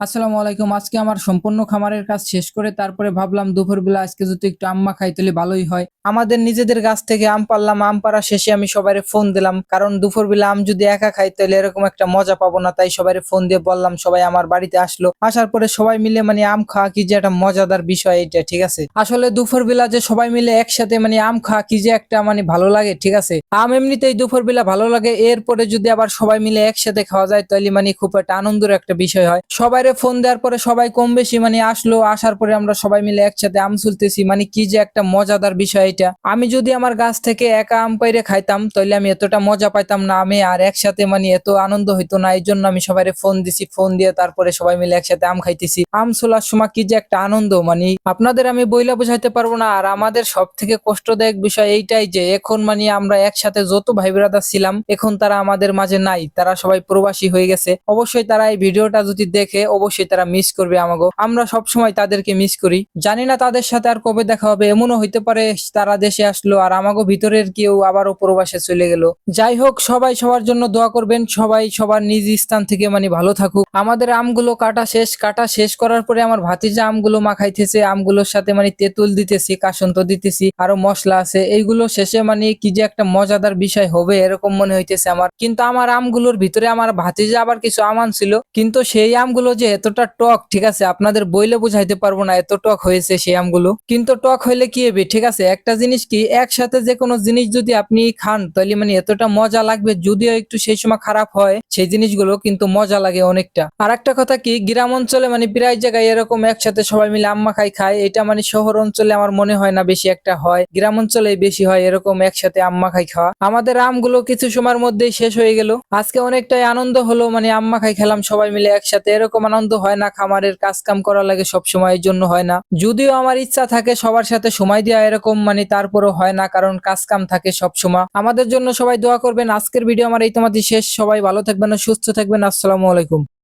আসসালামু আলাইকুম। আজকে আমার সম্পূর্ণ খামারের কাজ শেষ করে তারপরে ভাবলাম দুপুরবেলা আজকে যদি একটু আম্মা খাই তাহলে ভালোই হয়। আমাদের নিজেদের গাছ থেকে আম পারলাম, আম পাড়া শেষে আমি সবাইরে ফোন দিলাম। কারণ দুপুরবেলা আম যদি একা খাই তাহলে এরকম একটা মজা পাবো না, তাই সবাইরে ফোন দিয়ে বললাম, সবাই আমার বাড়িতে আসলো। আসার পরে সবাই মিলে মানে আম খাওয়া কি যে একটা মজাদার বিষয় এটা ঠিক আছে? আসলে দুপুরবেলা যে সবাই মিলে একসাথে মানে আম খাওয়া কি যে একটা মানে ভালো লাগে, ঠিক আছে? আম এমনিতেই দুপুরবেলা ভালো লাগে, এরপরে যদি আবার সবাই মিলে একসাথে খাওয়া যায় তাহলে মানে খুব একটা আনন্দের একটা বিষয় হয়। সবাইরে ফোন দেওয়ার পরে সবাই কম বেশি মানে আসলো, আসার পরে আমরা সবাই মিলে একসাথে আম চুলতেছি মানে কি যে একটা মজাদার বিষয় এটা। আমি যদি আমার গাছ থেকে একা আম পাইরে খাইতাম তাহলে আমি এতটা মজা পাইতাম না আমি, আর একসাথে মানে এত আনন্দ হইতো না এই জন্য আমি সবাই ফোন দিছি, ফোন দিয়ে তারপরে সবাই মিলে একসাথে আম খাইতেছি। আম ছোলার সময় কি যে একটা আনন্দ মানে আপনাদের আমি বইলা বোঝাইতে পারব না, আর আমাদের সব থেকে কষ্টদায়ক বিষয় এইটাই যে এখন মানে আমরা একসাথে যত ভাই ব্রাদার ছিলাম, এখন তারা আমাদের মাঝে নাই, তারা সবাই প্রবাসী হয়ে গেছে। অবশ্যই তারা এই ভিডিওটা যদি দেখে অবশ্যই তারা মিস করবে আমাকে আমরা সব সময় তাদেরকে মিস করি। জানি না তাদের সাথে আর কবে দেখা হবে, এমনও হইতে পারে তারা দেশে আসলো আর আমাকে ভিতরের কেউ আবারও প্রবাসে চলে গেল। যাই হোক, সবাই সবার জন্য দোয়া করবেন, সবাই সবার নিজ স্থান থেকে মানে ভালো থাকুক। আমাদের আমগুলো কাটা শেষ কাটা শেষ করার পরে আমার ভাতিজা আমগুলো মাখাইতেছে, আমগুলোর সাথে মানে তেঁতুল দিতেছি, কাসন্ত দিতেছি, আরও মশলা আছে, এইগুলো শেষে মানে কি যে একটা মজাদার বিষয় হবে এরকম মনে হইতেছে আমার। কিন্তু আমার আমগুলোর ভিতরে আমার ভাতিজা আবার কিছু আমান ছিল, কিন্তু সেই আমগুলো যে এতটা টক, ঠিক আছে? আপনাদের বইলে বুঝাইতে পারব না এত টক হয়েছে সেই আমগুলো। কিন্তু টক হইলে কি হবে ঠিক আছে? একটা জিনিস কি, একসাথে যে কোনো জিনিস যদি আপনি খান তাহলে মানে এতটা মজা লাগবে, যদিও একটু সেই সময় খারাপ হয়, সেই জিনিসগুলো কিন্তু মজা লাগে অনেকটা। আর একটা কথা কি, গ্রাম অঞ্চলে মানে প্রায় জায়গায় এরকম একসাথে সবাই মিলে আম্মা খাই খায়, এটা মানে শহর অঞ্চলে আমার মনে হয় না বেশি একটা হয়। গ্রাম অঞ্চলে বেশি হয় এরকম একসাথে আম্মা খাই খাওয়া। আমাদের আমগুলো কিছু সময়ের মধ্যেই শেষ হয়ে গেল। আজকে অনেকটাই আনন্দ হলো মানে আম্মা খাই খেলাম সবাই মিলে একসাথে, এরকম আনন্দ হয় না, খামারের কাজ কাম করা লাগে সব সময়ের জন্য হয় না। যদিও আমার ইচ্ছা থাকে সবার সাথে সময় দেওয়া এরকম মানে তারপরও হয় না, কারণ কাজকাম থাকে সব সময়। আমাদের জন্য সবাই দোয়া করবেন। আজকের ভিডিও আমার এই তোমাদের শেষ। সবাই ভালো থাকবেন সুস্থ থাকবেন। আসসালামু আলাইকুম।